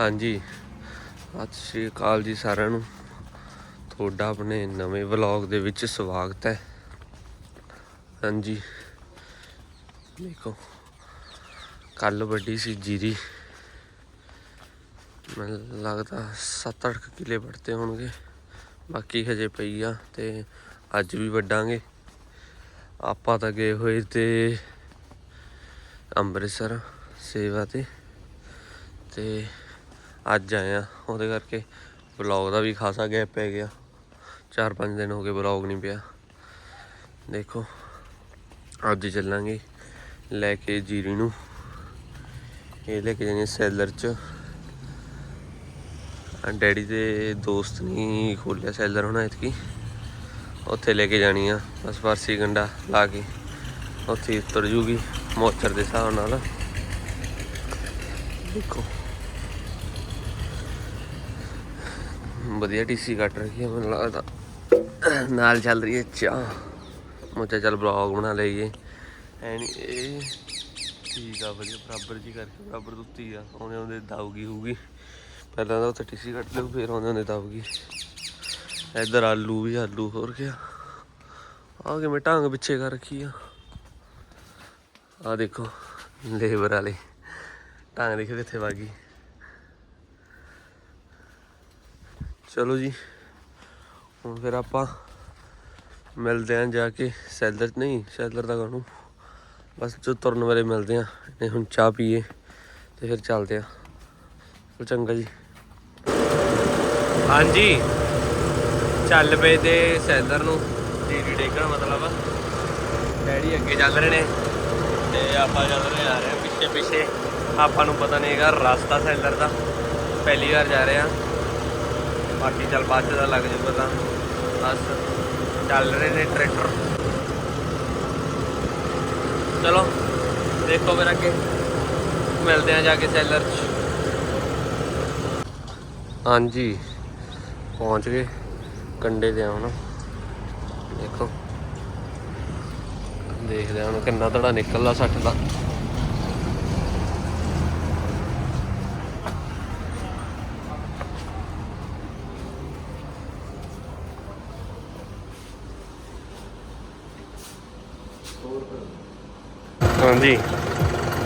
ਹਾਂਜੀ। ਸਤਿ ਸ਼੍ਰੀ ਅਕਾਲ ਜੀ ਸਾਰਿਆਂ ਨੂੰ। ਤੁਹਾਡਾ ਆਪਣੇ ਨਵੇਂ ਵਲੌਗ ਦੇ ਵਿੱਚ ਸਵਾਗਤ ਹੈ। ਹਾਂਜੀ। ਦੇਖੋ ਕੱਲ ਵੱਡੀ ਸੀ ਜੀਰੀ। ਮੈਨੂੰ ਲੱਗਦਾ 7-8 ਕਿੱਲੇ ਵੱਢਤੇ ਹੋਣਗੇ। ਬਾਕੀ ਹਜੇ ਪਈ ਆ ਤੇ ਅੱਜ ਵੀ ਵੱਢਾਂਗੇ। ਆਪਾਂ ਤਾਂ ਗਏ ਹੋਏ ਤੇ ਅੰਮ੍ਰਿਤਸਰ ਸੇਵਾ ਤੇ। ਤੇ ਅੱਜ ਆਏ ਆ। ਉਹਦੇ ਕਰਕੇ ਵਲੌਗ ਦਾ ਵੀ ਖਾਸਾ ਗੈਪ ਪੈ ਗਿਆ। 4-5 ਦਿਨ ਹੋ ਗਏ ਵਲੌਗ ਨਹੀਂ ਪਿਆ। ਦੇਖੋ, ਅੱਜ ਚੱਲਾਂਗੇ ਲੈ ਕੇ ਜੀਰੀ ਨੂੰ। ਇਹ ਲੈ ਕੇ ਜਾਣੀ ਸੈਲਰ ਚ। ਡੈਡੀ ਦੇ ਦੋਸਤ ਨੇ ਖੋਲਿਆ ਸੈਲਰ ਹੁਣ ਇਤਕੀ ਉੱਥੇ ਲੈ ਕੇ ਜਾਣੀ ਆ। ਬਸ ਫਰਸੀ ਗੰਡਾ ਲਾ ਕੇ ਉੱਥੇ ਹੀ ਉਤਰ ਜੂਗੀ ਮੋਚਰ ਦੇ ਹਿਸਾਬ ਨਾਲ। ਦੇਖੋ। ਵਧੀਆ ਟੀਸੀ ਕੱਟ ਰਹੀ ਹੈ, ਮੈਨੂੰ ਲੱਗਦਾ। ਨਾਲ ਚੱਲ ਰਹੀ ਹੈ ਚਾਹ। ਮੋਚਾ ਚੱਲ ਬਲੌਗ ਬਣਾ ਲਈਏ। ਐ ਇਹ ਠੀਕ ਆ, ਵਧੀਆ। ਬਰਾਬਰ ਜੀ ਕਰਕੇ ਬਰਾਬਰ ਦੁੱਤੀ ਆ। ਆਉਂਦੇ ਆਉਂਦੇ ਦਊਗੀ ਹੋਊਗੀ। ਪਹਿਲਾਂ ਤਾਂ ਉੱਥੇ ਟੀਸੀ ਕੱਟ ਲਿਓ, ਫਿਰ ਆਉਂਦੇ ਆਉਂਦੇ ਦਊਗੀ। ਇੱਧਰ ਆਲੂ ਵੀ ਆਲੂ ਹੋਰ ਗਿਆ ਆ ਕੇ ਮੈਂ ਢੰਗ ਪਿੱਛੇ ਕਰ ਰੱਖੀ ਆ। ਆ ਦੇਖੋ, ਲੇਬਰ ਵਾਲੇ। ਢੰਗ ਦੇਖੋ ਕਿੱਥੇ ਵਾਗੀ ਚਲੋ ਜੀ, ਹੁਣ ਫਿਰ ਆਪਾਂ ਮਿਲਦੇ ਆਂ ਜਾ ਕੇ ਸੈਲਰ, ਨਹੀਂ ਸੈਲਰ ਦਾ ਕਾਹਨੂੰ? ਬਸ ਜੋ ਤੁਰਨ ਵਾਲੇ ਮਿਲਦੇ ਆਂ ਨਹੀਂ ਹੁਣ ਚਾਹ ਪੀਏ ਤੇ ਫਿਰ ਚੱਲਦੇ ਆਂ ਚਲੋ ਚੰਗਾ ਜੀ। ਹਾਂਜੀ, ਚੱਲ ਪਏ ਤੇ ਸੈਲਰ ਨੂੰ ਜੀਰੀ ਡੇਗਣ ਮਤਲਬ। ਡੈਡੀ ਅੱਗੇ ਚੱਲ ਰਹੇ ਨੇ ਤੇ ਆਪਾਂ ਚੱਲ ਰਹੇ ਆ ਰਹੇ ਹਾਂ ਪਿੱਛੇ ਪਿੱਛੇ ਆਪਾਂ ਨੂੰ ਪਤਾ ਨਹੀਂ ਹੈਗਾ, ਰਸਤਾ ਸੈਲਰ ਦਾ। ਪਹਿਲੀ ਵਾਰ ਜਾ ਰਹੇ ਆ ਬਾਕੀ ਚੱਲ ਬਾਅਦ ਚ ਦਾ ਲੱਗ ਜੂ ਤਾਂ ਬਸ ਚੱਲ ਰਹੇ ਨੇ ਟਰੈਕਟਰ ਚਲੋ, ਦੇਖੋ ਫਿਰ ਅੱਗੇ। ਮਿਲਦੇ ਆ ਜਾ ਕੇ ਸੈਲਰ ਚ। ਹਾਂਜੀ, ਪਹੁੰਚ ਗਏ। ਕੰਡੇ ਤੇ ਆ ਹੁਣ ਦੇਖੋ। ਦੇਖਦੇ ਹਾਂ ਹੁਣ ਕਿੰਨਾ ਧੜਾ ਨਿਕਲਦਾ 60 ਦਾ। ਹਾਂਜੀ।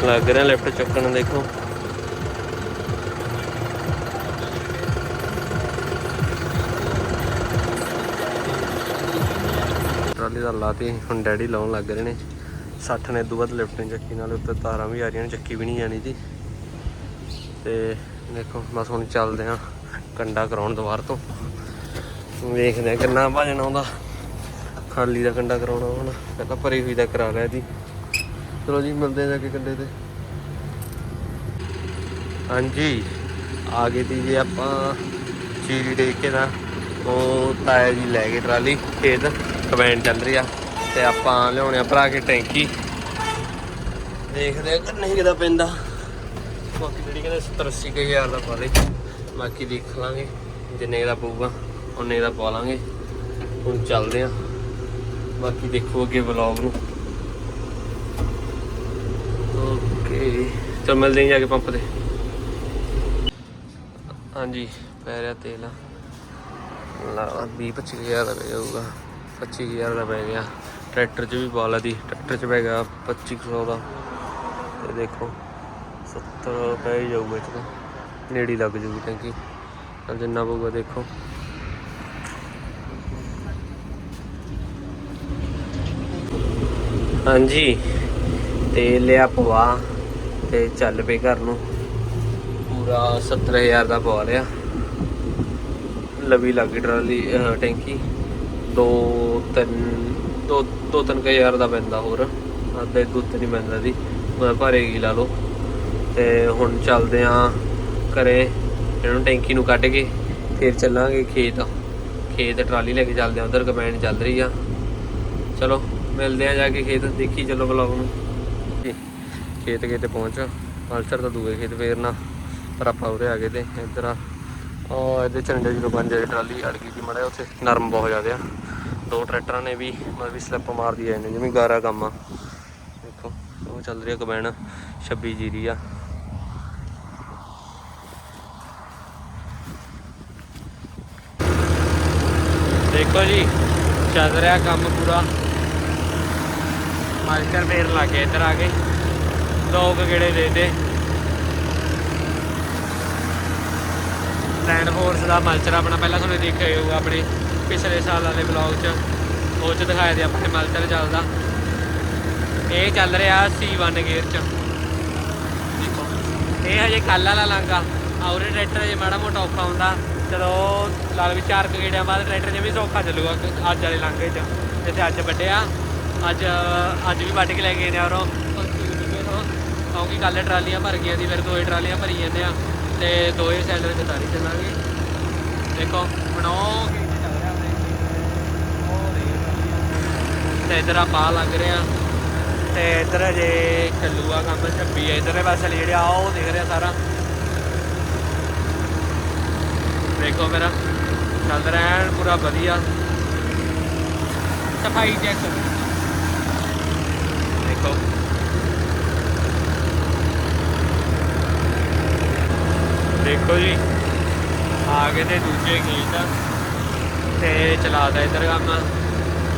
ਲੱਗ ਰਿਹਾ ਲਿਫਟ ਚੱਕਣ, ਦੇਖੋ। ਟਰਾਲੀ ਦਾ ਲਾਤੀ ਹੁਣ ਡੈਡੀ ਲਾਉਣ ਲੱਗ ਰਹੇ ਨੇ। 60 ਨੇ ਇਦੋਂ ਬਾਅਦ ਲਿਫਟ ਨਹੀਂ ਚੱਕੀ, ਨਾਲ ਉੱਤੇ ਤਾਰਾਂ ਵੀ ਆ ਰਹੀਆਂ ਨੇ, ਚੱਕੀ ਵੀ ਨਹੀਂ ਜਾਣੀ ਦੀ ਤੇ ਦੇਖੋ, ਬਸ ਹੁਣ ਚੱਲਦੇ ਆ ਕੰਡਾ ਕਰਾਉਣ ਦੁਬਾਰ ਤੋਂ। ਵੇਖਦੇ ਆ ਕਿੰਨਾ ਭਜਨ ਆਉਂਦਾ। ਖਾਲੀ ਦਾ ਕੰਡਾ ਕਰਾਉਣਾ ਹੁਣ। ਪਹਿਲਾਂ ਭਰੀ ਹੋਈ ਦਾ ਕਰਾ ਲਿਆ ਜੀ ਚਲੋ ਜੀ, ਮਿਲਦੇ ਜਾ ਕੇ ਕੰਡੇ ਤੇ। ਹਾਂਜੀ, ਆ ਗਏ ਤੀ ਜੀ ਆਪਾਂ ਚੀਰੀ ਦੇ ਕੇ ਨਾ, ਉਹ ਤਾਇਆ ਜੀ ਲੈ ਗਏ ਟਰਾਲੀ, ਖੇਤ। ਕਮੈਂਡ ਚੱਲ ਰਹੀ ਆ, ਤੇ ਆਪਾਂ ਲਿਆਉਣੇ ਆ ਭਰਾ ਕੇ ਟੈਂਕੀ। ਦੇਖਦੇ ਆ ਕਿੰਨੇ ਕਿਦਾ ਪੈਂਦਾ। ਬਾਕੀ ਜਿਹੜੀ ਕਹਿੰਦੇ 70 80 ਕੁ ਹਜ਼ਾਰ ਦਾ ਪਾ ਦੇ। ਬਾਕੀ ਦੇਖ ਲਾਂਗੇ, ਜਿੰਨੇ ਦਾ ਪਊਗਾ ਉਨੇ ਦਾ ਪਾ ਲਾਂਗੇ। ਹੁਣ ਚੱਲਦੇ ਆ। ਬਾਕੀ ਦੇਖੋ ਅੱਗੇ ਵਲੌਗ ਨੂੰ। ਓਕੇ ਚਲ ਮਿਲਦੇ ਹਾਂ ਜਾ ਕੇ ਪੰਪ ਤੇ। ਹਾਂਜੀ, ਪੈ ਰਿਹਾ ਤੇਲ। ਲਾ 20 25 ਹਜ਼ਾਰ ਦਾ ਪੈ ਜਾਊਗਾ। 25 ਹਜ਼ਾਰ ਦਾ ਪੈ ਗਿਆ। ਟਰੈਕਟਰ 'ਚ ਵੀ ਬਾਲਾ ਦੀ। ਟਰੈਕਟਰ 'ਚ ਪੈ ਗਿਆ 2500 ਦਾ। ਤੇ ਦੇਖੋ 70 ਪੈ ਜਾਊਗਾ ਇਹ ਨੇੜੀ ਲੱਗ ਜੂਗੀ ਟੈਂਕੀ। ਜਿੰਨਾ ਪਊਗਾ ਦੇਖੋ। ਹਾਂਜੀ। ਤੇ ਲਿਆ ਪਵਾ ਤੇ ਚੱਲ ਪਏ ਘਰ ਨੂੰ। ਪੂਰਾ 70000 ਦਾ ਪਵਾ ਲਿਆ। ਲਵੀ ਲੱਗ ਗਈ ਟਰਾਲੀ ਟੈਂਕੀ। ਦੋ ਤਿੰਨ, ਦੋ ਦੋ ਤਿੰਨ ਕੁ ਹਜ਼ਾਰ ਦਾ ਪੈਂਦਾ ਹੋਰ। ਅੱਧੇ ਦੁੱਧ ਨਹੀਂ ਪੈਂਦਾ ਦੀ ਮੈਂ ਭਰੇਗੀ ਲਾ ਲਓ। ਤੇ ਹੁਣ ਚੱਲਦੇ ਆ ਘਰੇ। ਇਹਨੂੰ ਟੈਂਕੀ ਨੂੰ ਕੱਢ ਕੇ ਫਿਰ ਚੱਲਾਂਗੇ ਖੇਤ। ਖੇਤ ਟਰਾਲੀ ਲੈ ਕੇ ਚੱਲਦੇ ਆ। ਉਧਰ ਕਮੈਂਡ ਚੱਲ ਰਹੀ ਆ। ਚਲੋ। ਮਿਲਦੇ ਆ ਜਾ ਕੇ ਖੇਤ, ਦੇਖੀ ਚੱਲੋ ਵਲੌਗ ਨੂੰ। ਖੇਤ ਕਿਤੇ ਪਹੁੰਚ ਪਲਸਰ ਦਾ ਦੂਏ ਖੇਤ ਫੇਰਨਾ ਪਰ ਆਪਾਂ ਉਰੇ ਆ ਗਏ ਤੇ ਇੱਧਰ ਆ। ਉਹ ਇਹਦੇ ਚੰਡੇ ਜਦੋਂ ਪੰਜ ਟਰਾਲੀ ਅੜ ਗਈ ਕਿ ਮੜਿਆ ਉੱਥੇ। ਨਰਮ ਬਹੁਤ ਜ਼ਿਆਦਾ ਦੋ ਟਰੈਕਟਰਾਂ ਨੇ ਵੀ ਮਤਲਬ ਵੀ ਸਲਿੱਪ ਮਾਰਦੀ ਐ ਇਹਨੇ ਜਿਵੇਂ ਗਾਰਾ ਕੰਮ ਆ। ਦੇਖੋ, ਉਹ ਚੱਲ ਰਿਹਾ ਆ ਕਬੈਣ 26 ਜੀਰੀ ਆ। ਦੇਖੋ ਜੀ, ਚੱਲ ਰਿਹਾ ਕੰਮ ਪੂਰਾ। ਮਾਸਟਰ ਫੇਰ ਲੱਗ ਲੱਗੇ ਇੱਧਰ ਆ ਕੇ। ਦੋ ਗੇੜੇ ਦੇ ਦੇ ਲੈਂਡ ਫੋਰਸ ਦਾ ਮਲਚਰ ਆਪਣਾ ਪਹਿਲਾਂ ਤੁਹਾਨੂੰ ਦੇਖਿਆ ਹੀ ਹੋਊਗਾ ਆਪਣੇ ਪਿਛਲੇ ਸਾਲ ਵਾਲੇ ਵਲੌਗ 'ਚ। ਉਹ 'ਚ ਦਿਖਾਇਆ ਤੇ ਆਪਣੇ ਮਲਚਰ ਚੱਲਦਾ। ਇਹ ਚੱਲ ਰਿਹਾ C1 ਗੇਅਰ 'ਚ। ਦੇਖੋ ਇਹ ਹਜੇ ਕੱਲ ਵਾਲਾ ਲਾਂਗਾ ਔਰੇ ਟਰੈਕਟਰ ਜੇ ਮਾੜਾ ਮੋਟਾ ਔਖਾ ਹੁੰਦਾ। ਚਲੋ ਲਾਲ ਵੀ ਚਾਰ ਕੁ ਗੇੜਿਆਂ ਬਾਅਦ ਟਰੈਕਟਰ ਜਿਵੇਂ ਸੌਖਾ ਚੱਲੂਗਾ ਅੱਜ ਵਾਲੇ ਲਾਂਗੇ 'ਚ ਜਿੱਥੇ ਅੱਜ ਵੱਢਿਆ। ਅੱਜ ਅੱਜ ਵੀ ਵੱਢ ਕੇ ਲੈ ਗਏ ਨੇ ਔਰੋਂ ਕਿਉਂਕਿ ਕੱਲ ਟਰਾਲੀਆਂ ਭਰ ਗਈਆਂ ਸੀ, ਫਿਰ ਦੋਏ ਟਰਾਲੀਆਂ ਭਰੀ ਜਾਂਦੇ ਆ। ਤੇ ਦੋਏ ਸੈਲਰ ਤੇ ਤਾਰੀ ਚੱਲਾਂਗੇ। ਦੇਖੋ ਬਣਾਓ ਤੇ ਇਧਰ ਆ ਪਾ ਲੱਗ ਰਿਹਾ ਤੇ ਇਧਰ ਜੇ ਚੱਲੂਗਾ ਕੰਮ 26 ਹੈ ਇਧਰਲੇ ਪਾਸੇ ਜਿਹੜੇ ਆ, ਉਹ ਦੇਖ ਰਿਹਾ ਸਾਰਾ। ਦੇਖੋ ਮੇਰਾ ਚੱਲ ਰਿਹਾ ਪੂਰਾ ਵਧੀਆ। ਸਫ਼ਾਈ ਚੈੱਕ ਦੇਖੋ ਦੇਖੋ ਜੀ, ਆ ਗਏ ਤੇ ਦੂਜੇ ਖੇਤ ਤੇ ਚਲਾਦਾ ਇਧਰ ਕੰਮ।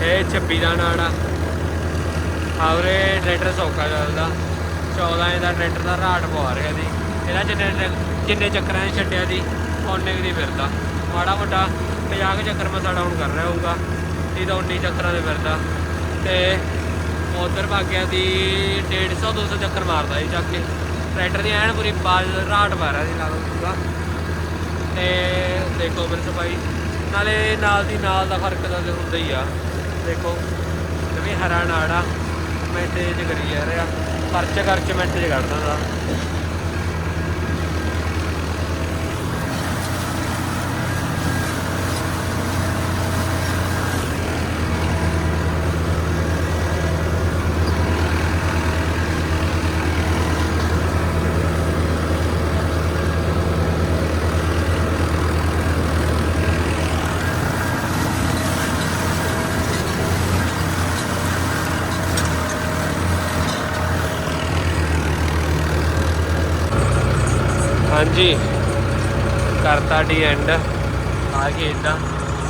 ਇਹ 26 ਦਾ ਨਾੜਾ ਆਵਰੇ ਟਰੈਕਟਰ ਸੌਕਾ ਚੱਲਦਾ। 14 ਦਾ ਟਰੈਕਟਰ ਦਾ ਰਾਟ ਪਵਾ ਰਿਹਾ ਸੀ। ਇਹਦਾ ਜਿੰਨੇ ਜਿੰਨੇ ਚੱਕਰਾਂ 'ਚ ਛੱਡਿਆ ਸੀ ਓਨੇ ਵੀ ਨਹੀਂ ਫਿਰਦਾ। ਮਾੜਾ ਮੋਟਾ 50 ਕੁ ਚੱਕਰ ਸਾਡਾ ਹੁਣ ਕਰ ਰਿਹਾ ਹੋਊਗਾ। ਇਹ ਤਾਂ 19 ਚੱਕਰਾਂ ਦੇ ਫਿਰਦਾ। ਤੇ ਉਧਰ ਭਾਗਿਆ ਦੀ 150 200 ਚੱਕਰ ਮਾਰਦਾ ਸੀ ਚੱਕ ਕੇ। ਟਰੈਕਟਰ ਦੀ ਐਨ ਪੂਰੀ ਬਾਜ ਰਾਟ ਮਾਰਿਆ ਰਿਹਾ ਸੀ ਲਾ ਪੂਰਾ। ਤੇ ਦੇਖੋ ਫਿਰ ਸਫ਼ਾਈ ਨਾਲੇ ਨਾਲ ਦੀ ਨਾਲ ਦਾ ਫ਼ਰਕ ਤਾਂ ਹੁੰਦਾ ਹੀ ਆ। ਦੇਖੋ ਜਿਵੇਂ ਹਰਾ ਨਾੜਾ ਮੈਂ ਤੇਜ ਕਰੀ ਜਾ ਰਿਹਾ। ਪਰਚ ਕਰਚ ਮੈਂ ਤੇਜ਼ ਕੱਢ ਦਿੰਦਾ ਹਾਂਜੀ ਕਰਤਾ ਡੀ ਐਂਡ ਆ ਖੇਤ ਦਾ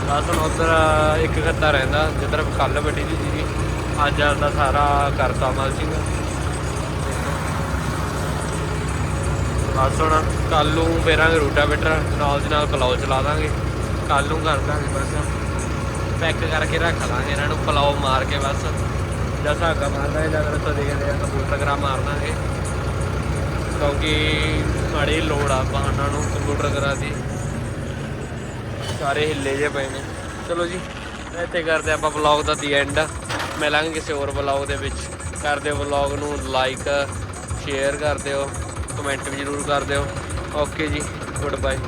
ਬਸ ਹੁਣ ਉਧਰ ਇੱਕ ਗੱਤਾ ਰਹਿੰਦਾ, ਜਿੱਧਰ ਕੱਲ ਵੱਡੀ ਦੀ ਸੀਗੀ ਅੱਜ ਦਾ ਸਾਰਾ ਕਰਤਾ ਮਲਚਿੰਗ ਬਸ ਹੁਣ ਕੱਲ ਨੂੰ ਫੇਰਾਂਗੇ ਰੂਟਾਵੇਟਰ, ਨਾਲ ਦੀ ਨਾਲ ਪਲਾਓ ਚਲਾ ਦਾਂਗੇ। ਕੱਲ ਨੂੰ ਕਰ ਦਾਂਗੇ ਬਸ। ਪੈਕ ਕਰਕੇ ਰੱਖ ਲਾਂਗੇ ਇਹਨਾਂ ਨੂੰ, ਪਲਾਓ ਮਾਰ ਕੇ ਬਸ। ਜਾਂ ਸਾਗਾ ਮਾਰਦਾ ਹੈ ਜਾਂ ਫਿਰ ਤੋਂ ਦੇਖਦੇ ਆ ਕੰਪਿਊਟਰ ਮਾਰ ਦਾਂਗੇ ਕਿਉਂਕਿ ਮਾੜੀ ਲੋੜ ਆ ਵਾਹਨਾਂ ਨੂੰ ਕੰਪਿਊਟਰ ਕਰਾ ਦੀ। ਸਾਰੇ ਹਿੱਲੇ ਜੇ ਪਏ ਨੇ। ਚਲੋ ਜੀ ਇੱਥੇ ਕਰਦੇ ਆਪਾਂ ਵਲੌਗ ਦਾ ਦੀ ਐਂਡ ਮਿਲਾਂਗੇ ਕਿਸੇ ਹੋਰ ਵਲੌਗ ਦੇ ਵਿੱਚ। ਕਰਦੇ ਹੋ ਵਲੌਗ ਨੂੰ ਲਾਈਕ ਸ਼ੇਅਰ ਕਰ ਦਿਓ। ਕਮੈਂਟ ਵੀ ਜ਼ਰੂਰ ਕਰ ਦਿਓ। ਓਕੇ ਜੀ ਗੁੱਡ ਬਾਏ